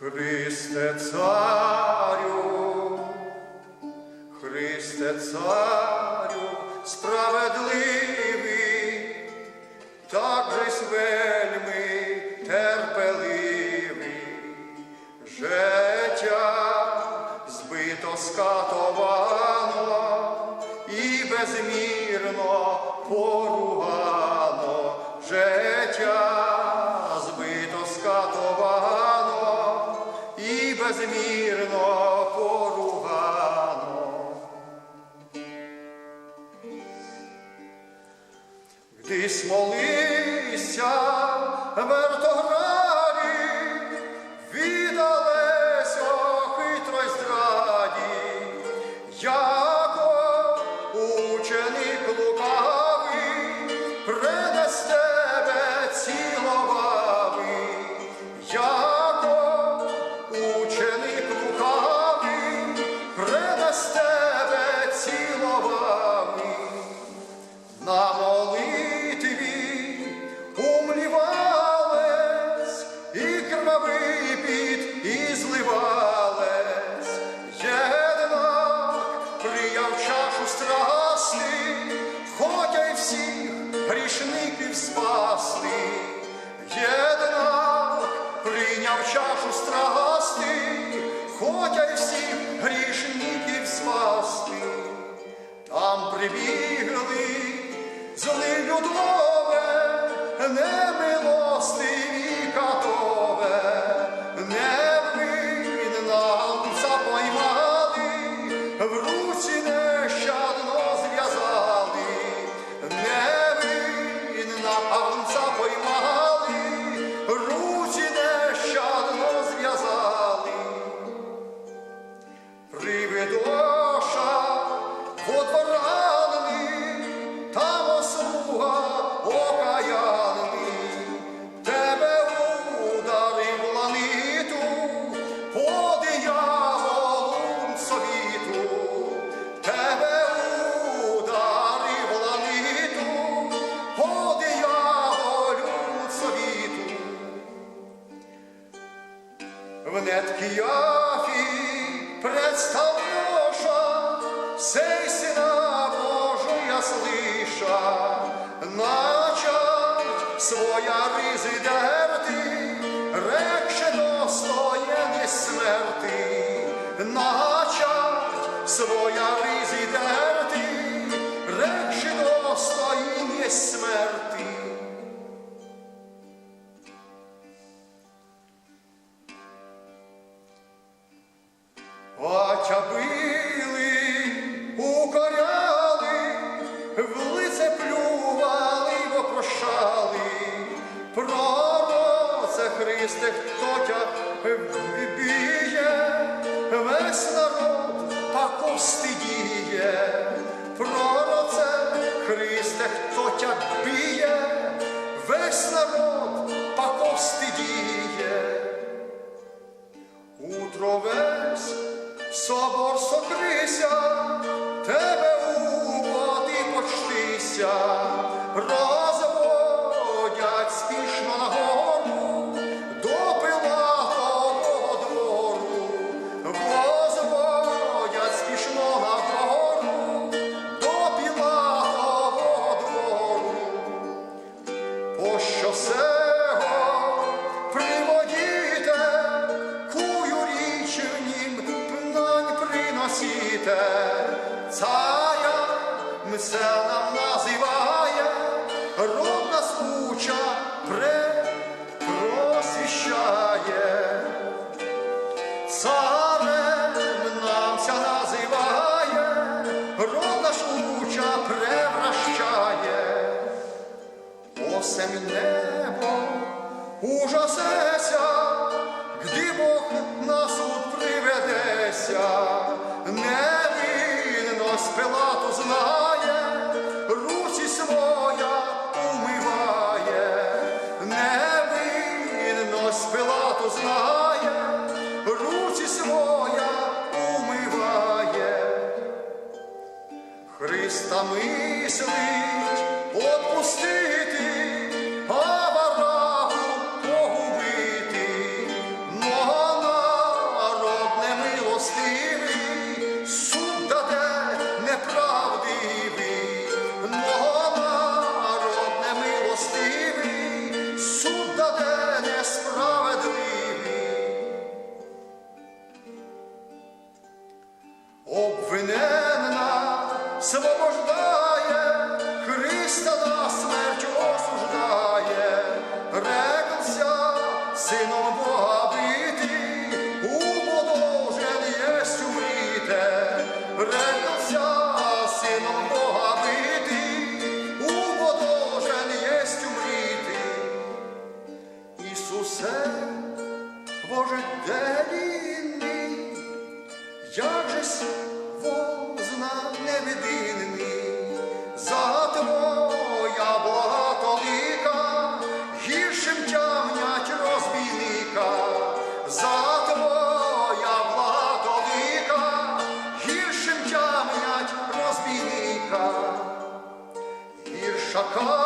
Христе царю, Христе царю, справедливий, так же й вельми терпеливий, життя збито скатовано і безмірно поругано, життя і поругано. Ти смолися, вертограді, і зливалась, єднак прияв чашу страсти, хотя й всіх грішників спасти, єднак прийняв чашу страсти, хотя й всіх грішників спасти. Там прибігли зли людове, немилостиві слыша, начать своя ризи дерти, до своєї смерти, начать своя ризи дерти, рекше достоєння смерти. Христе, хто тя б'є, весь народ тако стидіє. Пророце Христе, хто тя б'є, весь народ тако стидіє. Утро весь собор сокрися, тебе у води почтися, цая мсе нам називає, род нас уча пре просвіщає. Царем намся називає, род наш уча превращає. Осень небо ужасеся, где Бог на суд приведеся, невинность Пилату знає, руці своя умиває, невинность Пилату знає, руці своя умиває. Христа мислить отпустити, свобождає, Христа на смерть осуждає, рекався сином Бога бити, у подовжен єсть умите, рекався сином Бога бити, у єсть умити. Ісусе, Боже, де він? Мій, як же chacal.